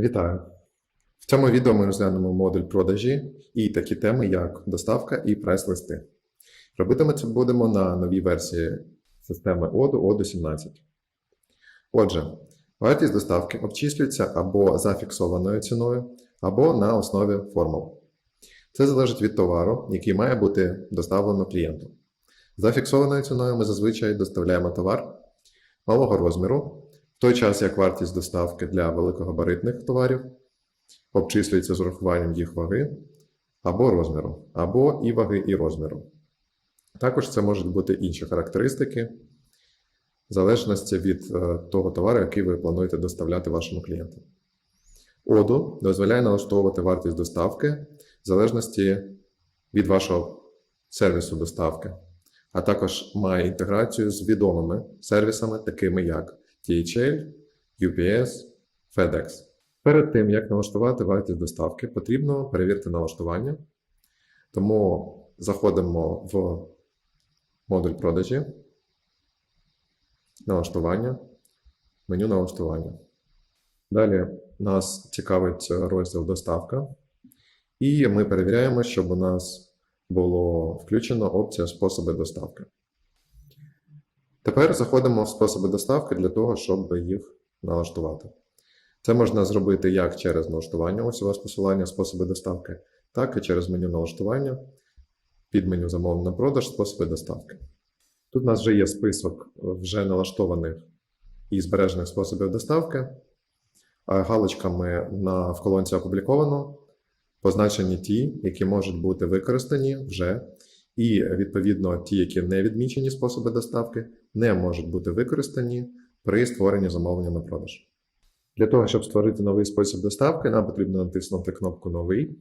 Вітаю! В цьому відео ми розглянемо модуль продажі і такі теми, як доставка і прайс-листи. Робити ми це будемо на новій версії системи ODO ODO 17. Отже, вартість доставки обчислюється або за фіксованою ціною, або на основі формул. Це залежить від товару, який має бути доставлено клієнту. За фіксованою ціною ми зазвичай доставляємо товар малого розміру, той час як вартість доставки для великогабаритних товарів обчислюється з урахуванням їх ваги або розміру, або і ваги, і розміру. Також це можуть бути інші характеристики, в залежності від е, того товару, який ви плануєте доставляти вашому клієнту. ОДУ дозволяє налаштовувати вартість доставки в залежності від вашого сервісу доставки, а також має інтеграцію з відомими сервісами, такими як DHL, UPS, FedEx. Перед тим, як налаштувати вартість доставки, потрібно перевірити налаштування. Тому заходимо в модуль продажі, налаштування, меню налаштування. Далі нас цікавить розділ доставка. І ми перевіряємо, щоб у нас було включено опція способи доставки. Тепер заходимо в способи доставки для того, щоб їх налаштувати. Це можна зробити як через налаштування, ось у вас посилання способи доставки, так і через меню налаштування, під меню замовлення продаж, способи доставки. Тут у нас вже є список вже налаштованих і збережених способів доставки. Галочками на, в колонці опубліковано позначені ті, які можуть бути використані вже, і відповідно ті, які не відмічені способи доставки, не можуть бути використані при створенні замовлення на продаж. Для того, щоб створити новий спосіб доставки, нам потрібно натиснути кнопку Новий.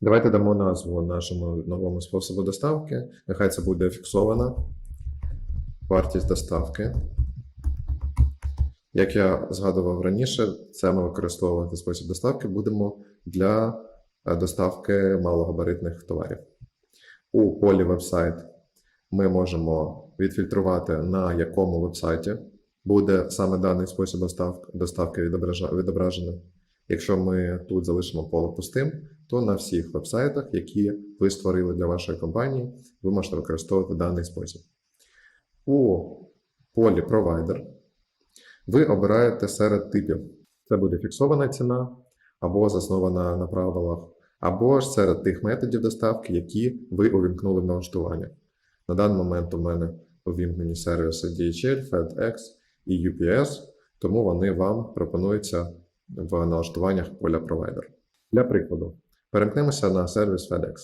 Давайте дамо назву нашому новому способу доставки. Нехай це буде фіксована вартість доставки. Як я згадував раніше, це ми використовувати спосіб доставки будемо для е, доставки малогабаритних товарів. У полі вебсайт ми можемо відфільтрувати, на якому вебсайті буде саме даний спосіб доставки відображений. Якщо ми тут залишимо поле пустим, то на всіх вебсайтах, які ви створили для вашої компанії, ви можете використовувати даний спосіб. У полі провайдер ви обираєте серед типів. Це буде фіксована ціна, або заснована на правилах, або ж серед тих методів доставки, які ви увімкнули в налаштування. На даний момент у мене увімкнені сервіси DHL, FedEx і UPS, тому вони вам пропонуються в налаштуваннях поля провайдер. Для прикладу, перемкнемося на сервіс FedEx.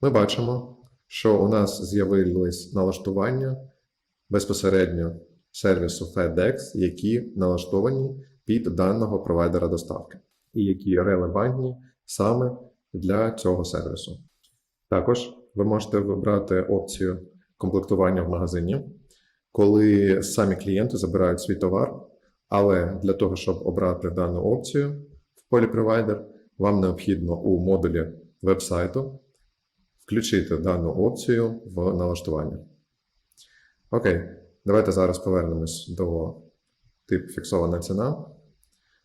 Ми бачимо, що у нас з'явились налаштування безпосередньо сервісу FedEx, які налаштовані під даного провайдера доставки, і які релевантні саме для цього сервісу. Також ви можете вибрати опцію комплектування в магазині, коли самі клієнти забирають свій товар, але для того, щоб обрати дану опцію в полі провайдер, вам необхідно у модулі вебсайту включити дану опцію в налаштування. Окей, давайте зараз повернемось до типу фіксована ціна,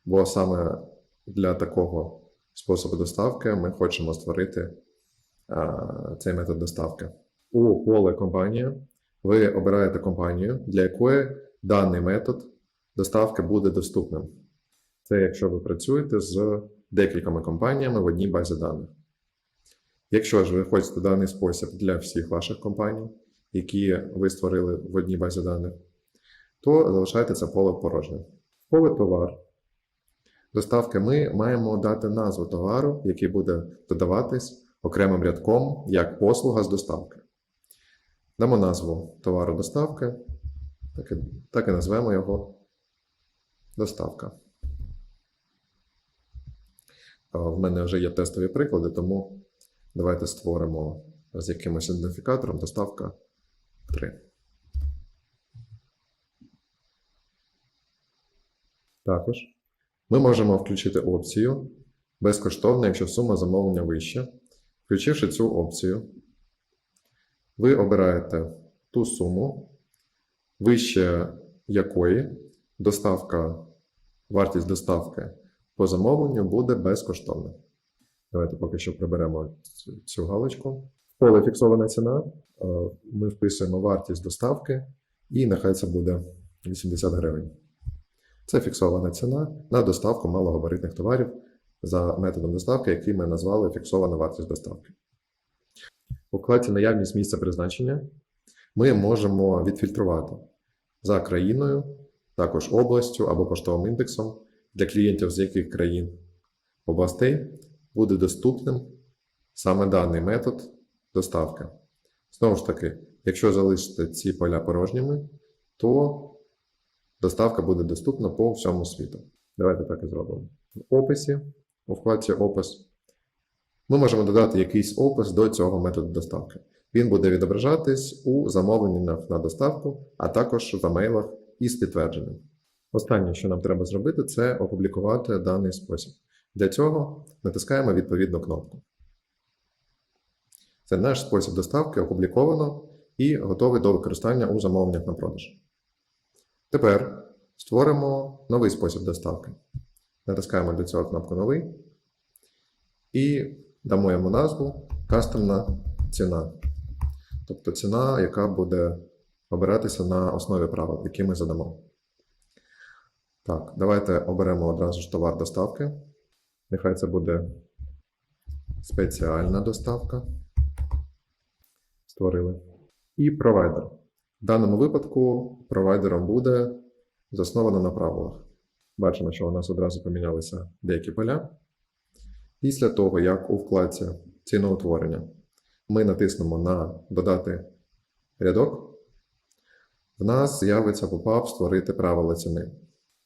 бо саме для такого способу доставки ми хочемо створити а, цей метод доставки. У поле компанія ви обираєте компанію, для якої даний метод доставки буде доступним. Це якщо ви працюєте з декількома компаніями в одній базі даних. Якщо ж ви хочете даний спосіб для всіх ваших компаній, які ви створили в одній базі даних, то залишайте це поле порожнє. Поле товар доставки ми маємо дати назву товару, який буде додаватись окремим рядком як послуга з доставки. Дамо назву товару доставки, так і, так і назвемо його доставка. В мене вже є тестові приклади, тому давайте створимо з якимось ідентифікатором доставка 3. Також ми можемо включити опцію безкоштовно, якщо сума замовлення вища. Включивши цю опцію, ви обираєте ту суму, вище якої доставка вартість доставки по замовленню буде безкоштовна. Давайте поки що приберемо цю- галочку. В поле фіксована ціна. е, Ми вписуємо вартість доставки, і нехай це буде 80 гривень. Це фіксована ціна на доставку малогабаритних товарів за методом доставки, який ми назвали фіксована вартість доставки. Вкладці наявність місця призначення ми можемо відфільтрувати за країною, також областю або поштовим індексом для клієнтів з яких країн областей буде доступним саме даний метод доставки. Знову ж таки, якщо залишити ці поля порожніми, то доставка буде доступна по всьому світу. Давайте так і зробимо. В описі, у вкладці Опис, ми можемо додати якийсь опис до цього методу доставки. Він буде відображатись у замовленнях на доставку, а також в емейлах із підтвердженням. Останнє, що нам треба зробити, це опублікувати даний спосіб. Для цього натискаємо відповідну кнопку. Це наш спосіб доставки опубліковано і готовий до використання у замовленнях на продаж. Тепер створимо новий спосіб доставки. Натискаємо для цього кнопку Новий і дамо йому назву Кастомна ціна. Тобто ціна, яка буде обиратися на основі правил, які ми задамо. Так, давайте оберемо одразу ж товар доставки. Нехай це буде спеціальна доставка. Створили. І провайдер. В даному випадку провайдером буде засновано на правилах. Бачимо, що у нас одразу помінялися деякі поля. Після того, як у вкладці ціноутворення ми натиснемо на Додати рядок, в нас з'явиться попап Створити правила ціни.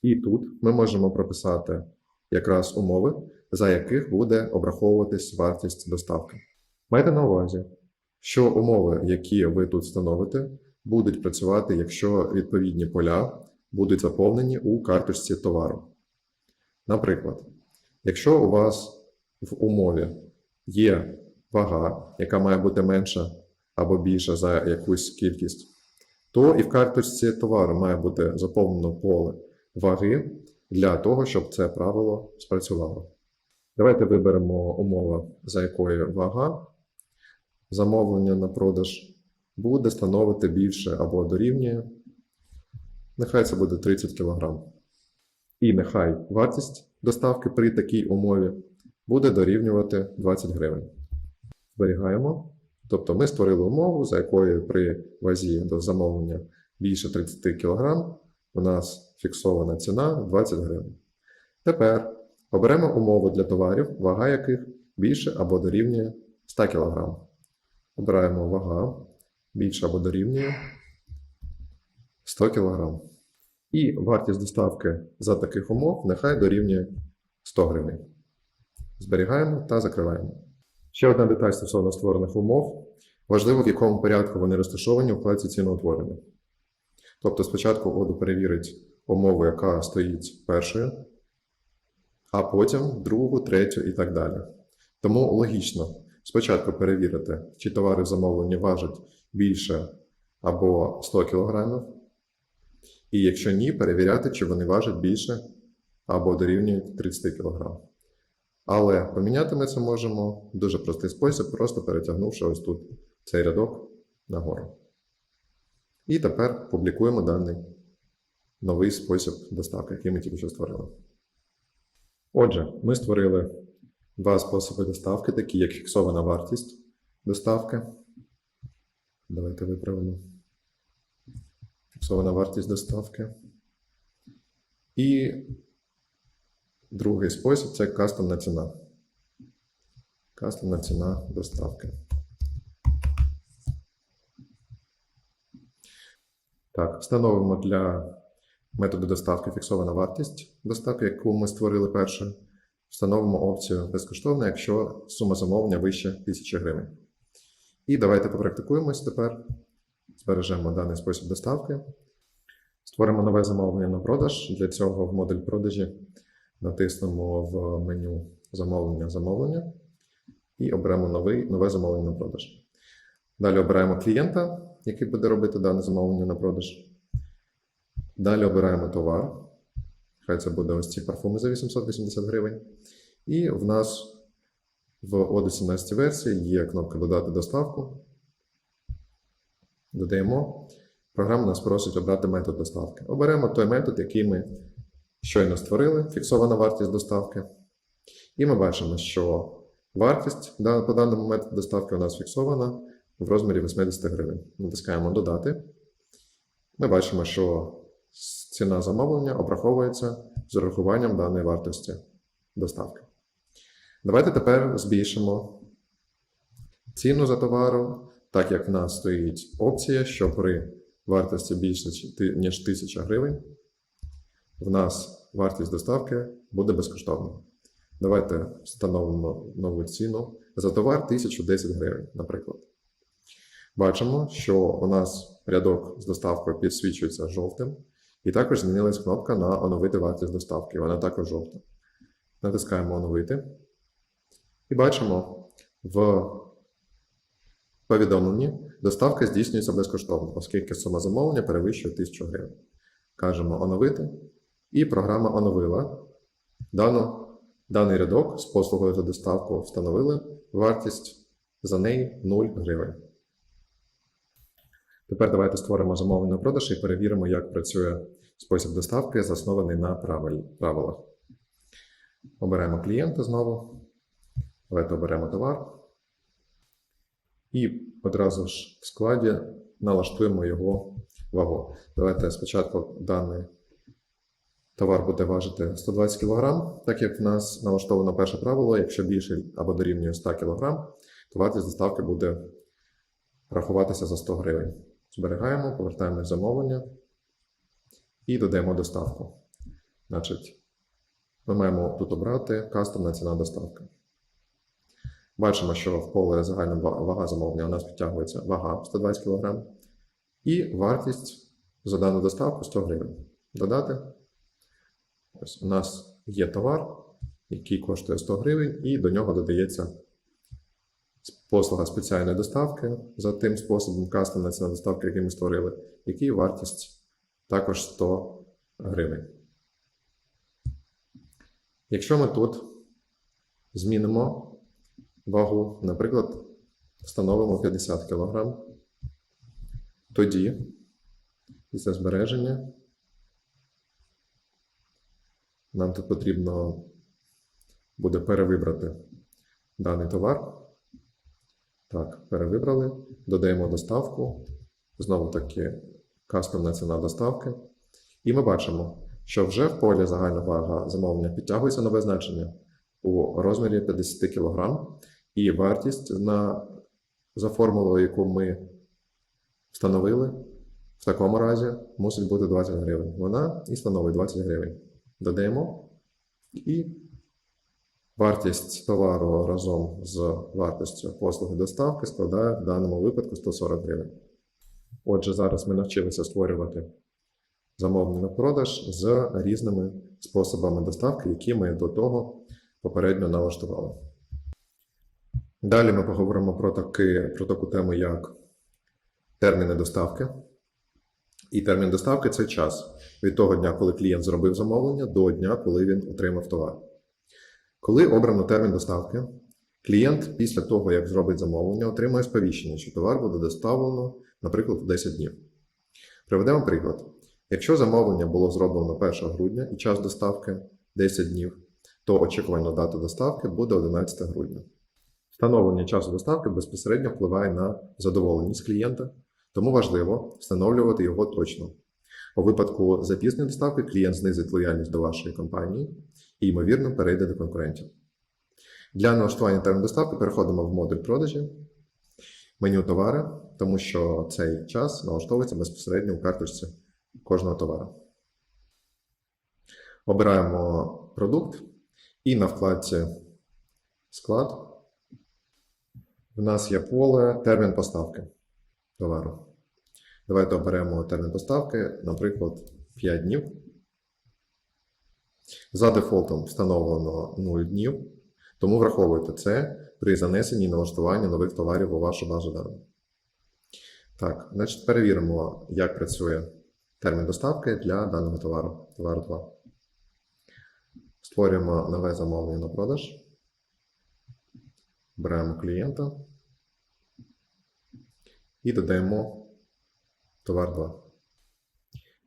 І тут ми можемо прописати якраз умови, за яких буде обраховуватись вартість доставки. Майте на увазі, що умови, які ви тут встановите, будуть працювати, якщо відповідні поля будуть заповнені у карточці товару. Наприклад, якщо у вас в умові є вага, яка має бути менша або більша за якусь кількість, то і в карточці товару має бути заповнено поле ваги для того, щоб це правило спрацювало. Давайте виберемо умову, за якою вага замовлення на продаж буде становити більше або дорівнює. Нехай це буде 30 кг. І нехай вартість доставки при такій умові буде дорівнювати 20 гривень. Зберігаємо. Тобто ми створили умову, за якою при вазі до замовлення більше 30 кг у нас фіксована ціна 20 гривень. Тепер оберемо умову для товарів, вага яких більше або дорівнює 100 кг. Обираємо вага більше або дорівнює 100 кг. І вартість доставки за таких умов нехай дорівнює 100 гривень. Зберігаємо та закриваємо. Ще одна деталь стосовно створених умов. Важливо, в якому порядку вони розташовані у вкладці ціноутворення. Тобто спочатку ОДУ перевірить умову, яка стоїть першою, а потім другу, третю і так далі. Тому логічно спочатку перевірити, чи товари в замовленні важать більше або 100 кг, і якщо ні, перевіряти, чи вони важать більше або дорівнюють 30 кг. Але поміняти ми це можемо в дуже простий спосіб, просто перетягнувши ось тут цей рядок нагору. І тепер публікуємо даний новий спосіб доставки, який ми тільки що створили. Отже, ми створили два способи доставки, такі як фіксована вартість доставки. Давайте виправимо. Фіксована вартість доставки. І другий спосіб це кастомна ціна. Кастомна ціна доставки. Так, встановимо для методу доставки фіксована вартість доставки, яку ми створили перше. Встановимо опцію безкоштовно, якщо сума замовлення вище 1000 гривень. І давайте попрактикуємось тепер. Збережемо даний спосіб доставки. Створимо нове замовлення на продаж. Для цього в модуль продажі натиснемо в меню замовлення замовлення і оберемо новий, нове замовлення на продаж. Далі обираємо клієнта, який буде робити дане замовлення на продаж. Далі обираємо товар. Хай це буде ось ці парфуми за 880 гривень. І в нас в Odo 17 версії є кнопка Додати доставку. Додаємо. Програма нас просить обрати метод доставки. Оберемо той метод, який ми щойно створили, фіксована вартість доставки. І ми бачимо, що вартість по даному методу доставки у нас фіксована в розмірі 80 гривень. Натискаємо Додати. Ми бачимо, що ціна замовлення обраховується з урахуванням даної вартості доставки. Давайте тепер збільшимо ціну за товаром, так як в нас стоїть опція, що при вартості більше ніж 1000 гривень, в нас вартість доставки буде безкоштовною. Давайте встановимо нову ціну за товар 1010 гривень, наприклад. Бачимо, що у нас рядок з доставкою підсвічується жовтим, і також змінилась кнопка на оновити вартість доставки. Вона також жовта. Натискаємо оновити. І бачимо в повідомленні доставка здійснюється безкоштовно, оскільки сума замовлення перевищує 1000 гривень. Кажемо оновити, і програма оновила дану, даний рядок з послугою за доставку встановили вартість за неї 0 гривень. Тепер давайте створимо замовлення продаж і перевіримо, як працює спосіб доставки, заснований на правилах. Оберемо клієнта знову. Давайте оберемо товар. І одразу ж в складі налаштуємо його вагу. Давайте спочатку даний товар буде важити 120 кг, так як в нас налаштовано перше правило, якщо більше або дорівнює 100 кг, то вартість доставки буде рахуватися за 100 гривень. Зберігаємо, повертаємо замовлення і додаємо доставку. Значить, ми маємо тут обрати кастомна ціна доставки. Бачимо, що в поле загальна вага замовлення у нас підтягується вага 120 кг і вартість за дану доставку 100 гривень. Додати. Ось у нас є товар, який коштує 100 гривень, і до нього додається послуга спеціальної доставки за тим способом кастомна ціна доставки, який ми створили, який вартість також 100 гривень. Якщо ми тут змінимо вагу, наприклад, встановимо 50 кг, тоді після збереження нам тут потрібно буде перевибрати даний товар. Так, перевибрали, додаємо доставку. Знову таки кастомна ціна доставки. І ми бачимо, що вже в полі загальна вага замовлення підтягується нове значення у розмірі 50 кг. І вартість на, за формулою, яку ми встановили, в такому разі мусить бути 20 гривень. Вона і становить 20 гривень. Додаємо і вартість товару разом з вартістю послуги доставки складає в даному випадку 140 гривень. Отже, зараз ми навчилися створювати замовлення на продаж з різними способами доставки, які ми до того попередньо налаштували. Далі ми поговоримо про, таки, про таку тему, як терміни доставки. І термін доставки це час від того дня, коли клієнт зробив замовлення, до дня, коли він отримав товар. Коли обрано термін доставки, клієнт після того, як зробить замовлення, отримує сповіщення, що товар буде доставлено, наприклад, в 10 днів. Приведемо приклад. Якщо замовлення було зроблено 1 грудня і час доставки 10 днів, то очікувана дата доставки буде 11 грудня. Встановлення часу доставки безпосередньо впливає на задоволеність клієнта, тому важливо встановлювати його точно. У випадку запізнення доставки клієнт знизить лояльність до вашої компанії і, ймовірно, перейде до конкурентів. Для налаштування терміну доставки переходимо в модуль продажі, меню товари, тому що цей час налаштовується безпосередньо у карточці кожного товару. Обираємо продукт і на вкладці склад в нас є поле термін поставки товару. Давайте оберемо термін поставки, наприклад, 5 днів. За дефолтом встановлено 0 днів, тому враховуйте це при занесенні і налаштуванні нових товарів у вашу базу даних. Так, значить, перевіримо, як працює термін доставки для даного товару. Товару 2. Створюємо нове замовлення на продаж. Беремо клієнта і додаємо товар 2.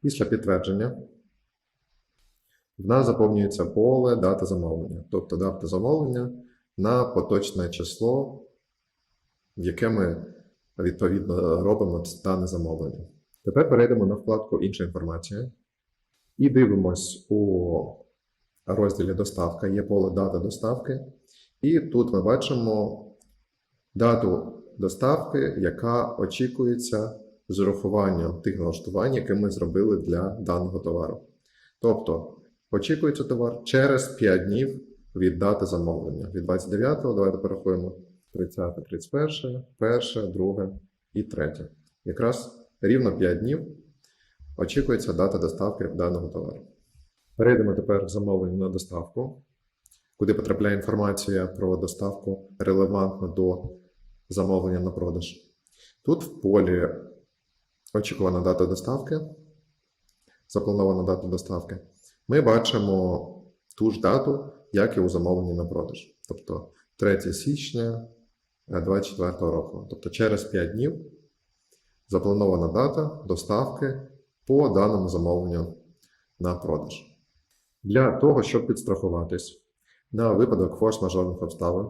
Після підтвердження в нас заповнюється поле дата замовлення, тобто дата замовлення на поточне число, в яке ми відповідно робимо дане замовлення. Тепер перейдемо на вкладку Інша інформація і дивимось у розділі Доставка. Є поле дата доставки. І тут ми бачимо дату доставки, яка очікується з урахуванням тих налаштувань, які ми зробили для даного товару. Тобто, очікується товар через 5 днів від дати замовлення. Від 29-го, давайте порахуємо 30, 31, 1, 2 і 3. Якраз рівно 5 днів очікується дата доставки даного товару. Перейдемо тепер в замовлення на доставку, куди потрапляє інформація про доставку релевантно до замовлення на продаж. Тут в полі очікувана дата доставки, запланована дата доставки. Ми бачимо ту ж дату, як і у замовленні на продаж. Тобто 3 січня 2024 року. Тобто через 5 днів запланована дата доставки по даному замовленню на продаж. Для того, щоб підстрахуватись на випадок форс-мажорних обставин,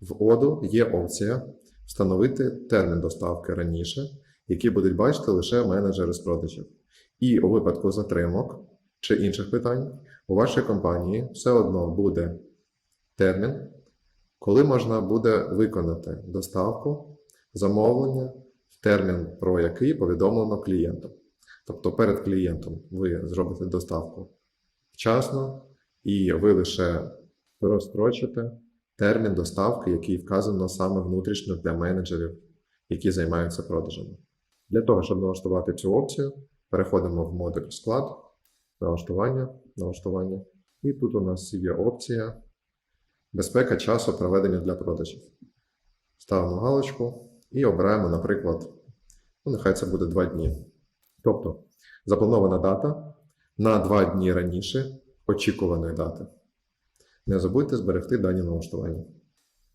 в ОДУ є опція встановити термін доставки раніше, який будуть бачити лише менеджери з продажів. І у випадку затримок чи інших питань у вашій компанії все одно буде термін, коли можна буде виконати доставку замовлення в термін, про який повідомлено клієнту. Тобто перед клієнтом ви зробите доставку вчасно, і ви лише розстрочите термін доставки, який вказано саме внутрішньо для менеджерів, які займаються продажами. Для того, щоб налаштувати цю опцію, переходимо в модуль склад, налаштування, налаштування. І тут у нас є опція безпека часу проведення для продажів. Ставимо галочку і обираємо, наприклад, ну, нехай це буде 2 дні. Тобто запланована дата на 2 дні раніше очікуваної дати. Не забудьте зберегти дані налаштування.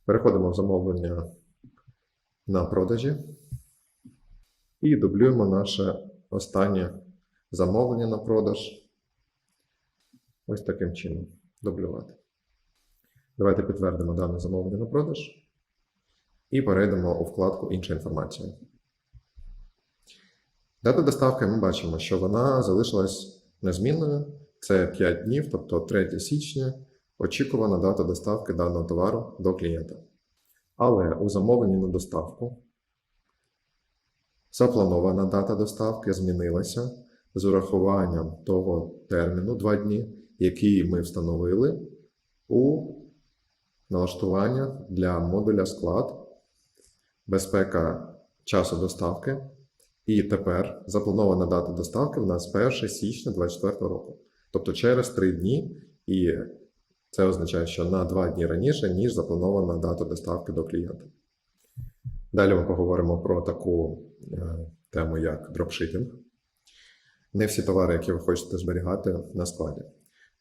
Переходимо в замовлення на продажі і дублюємо наше останнє замовлення на продаж. Ось таким чином. Дублювати. Давайте підтвердимо дане замовлення на продаж і перейдемо у вкладку Інша інформація. Дата доставки ми бачимо, що вона залишилась незмінною. Це 5 днів, тобто 3 січня, очікувана дата доставки даного товару до клієнта. Але у замовленні на доставку запланована дата доставки змінилася з урахуванням того терміну 2 дні, який ми встановили у налаштування для модуля склад, безпека часу доставки. І тепер запланована дата доставки в нас 1 січня 2024 року. Тобто через 3 дні, і це означає, що на 2 дні раніше, ніж запланована дата доставки до клієнта. Далі ми поговоримо про таку е, тему, як дропшипінг. Не всі товари, які ви хочете зберігати на складі.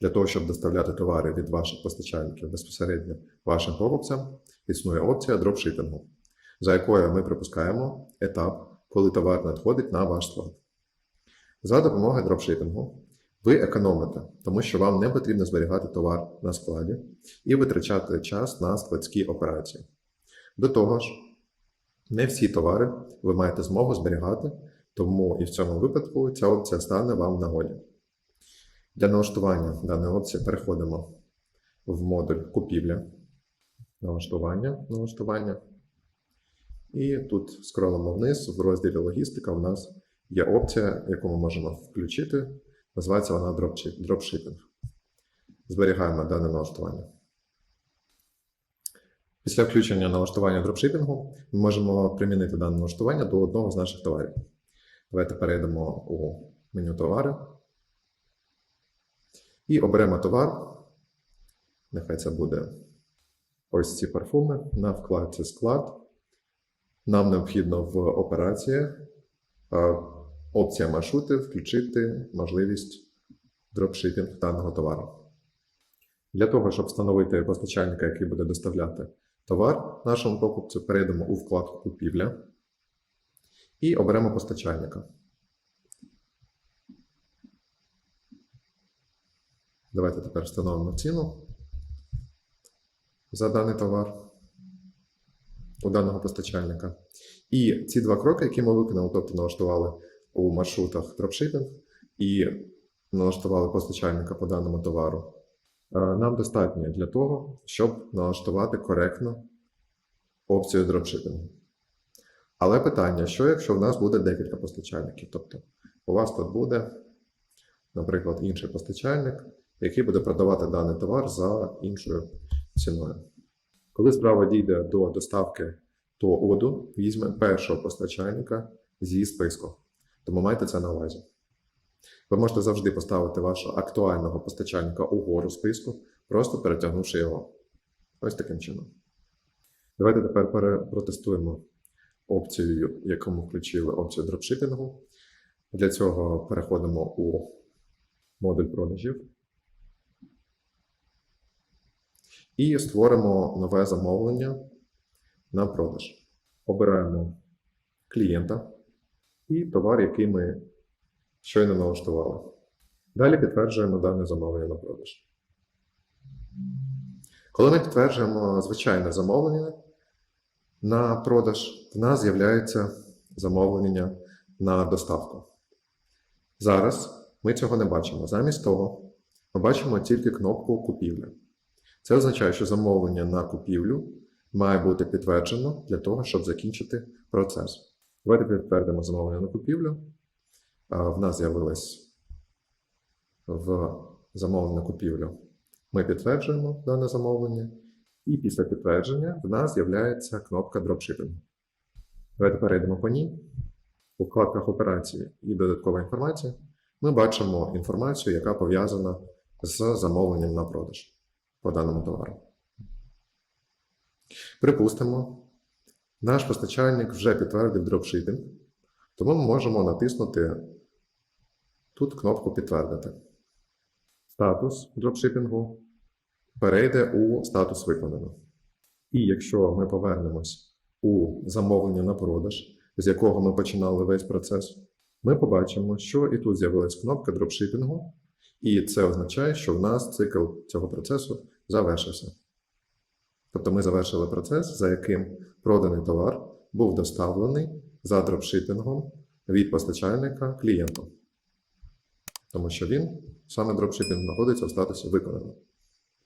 Для того, щоб доставляти товари від ваших постачальників безпосередньо вашим покупцям, існує опція дропшипінгу, за якою ми припускаємо етап, коли товар надходить на ваш склад. За допомогою дропшипінгу ви економите, тому що вам не потрібно зберігати товар на складі і витрачати час на складські операції. До того ж, не всі товари ви маєте змогу зберігати, тому і в цьому випадку ця опція стане вам в нагоді. Для налаштування даної опції переходимо в модуль купівля, налаштування, налаштування. І тут скролимо вниз в розділі логістика. У нас є опція, яку ми можемо включити. Називається вона дропшипінг. Зберігаємо дане налаштування. Після включення налаштування дропшипінгу ми можемо примінити дане налаштування до одного з наших товарів. Давайте перейдемо у меню товари і оберемо товар. Нехай це буде ось ці парфуми на вкладці склад. Нам необхідно в операціях е, опція маршрути включити можливість дропшипінг даного товару. Для того, щоб встановити постачальника, який буде доставляти товар нашому покупцю, перейдемо у вкладку Купівля і оберемо постачальника. Давайте тепер встановимо ціну за даний товар у даного постачальника. І ці два кроки, які ми виконали, тобто налаштували у маршрутах дропшипінг і налаштували постачальника по даному товару, е, нам достатньо для того, щоб налаштувати коректно опцію дропшипінгу. Але питання: що якщо в нас буде декілька постачальників? Тобто у вас тут буде, наприклад, інший постачальник, який буде продавати даний товар за іншою ціною. Коли справа дійде до доставки, то ОДУ візьме першого постачальника зі списку. Тому майте це на увазі. Ви можете завжди поставити вашого актуального постачальника угору списку, просто перетягнувши його. Ось таким чином. Давайте тепер протестуємо опцію, яку ми включили опцію дропшипінгу. Для цього переходимо у модуль продажів і створимо нове замовлення на продаж. Обираємо клієнта і товар, який ми щойно налаштували. Далі підтверджуємо дане замовлення на продаж. Коли ми підтверджуємо звичайне замовлення на продаж, в нас з'являється замовлення на доставку. Зараз ми цього не бачимо. Замість того, ми бачимо тільки кнопку купівля. Це означає, що замовлення на купівлю має бути підтверджено для того, щоб закінчити процес. Давайте підтвердимо замовлення на купівлю. В нас з'явилось в замовлення на купівлю. Ми підтверджуємо дане замовлення, і після підтвердження в нас з'являється кнопка дропшипінгу. Давайте перейдемо по ній. У вкладках операції і додаткова інформація ми бачимо інформацію, яка пов'язана з замовленням на продаж по даному товару. Припустимо, наш постачальник вже підтвердив дропшипінг, тому ми можемо натиснути тут кнопку Підтвердити. Статус дропшипінгу перейде у статус виконано. І якщо ми повернемось у замовлення на продаж, з якого ми починали весь процес, ми побачимо, що і тут з'явилась кнопка дропшипінгу, і це означає, що в нас цикл цього процесу завершився. Тобто ми завершили процес, за яким проданий товар був доставлений за дропшипінгом від постачальника клієнту. Тому що він, саме дропшипінг, знаходиться в статусі виконано.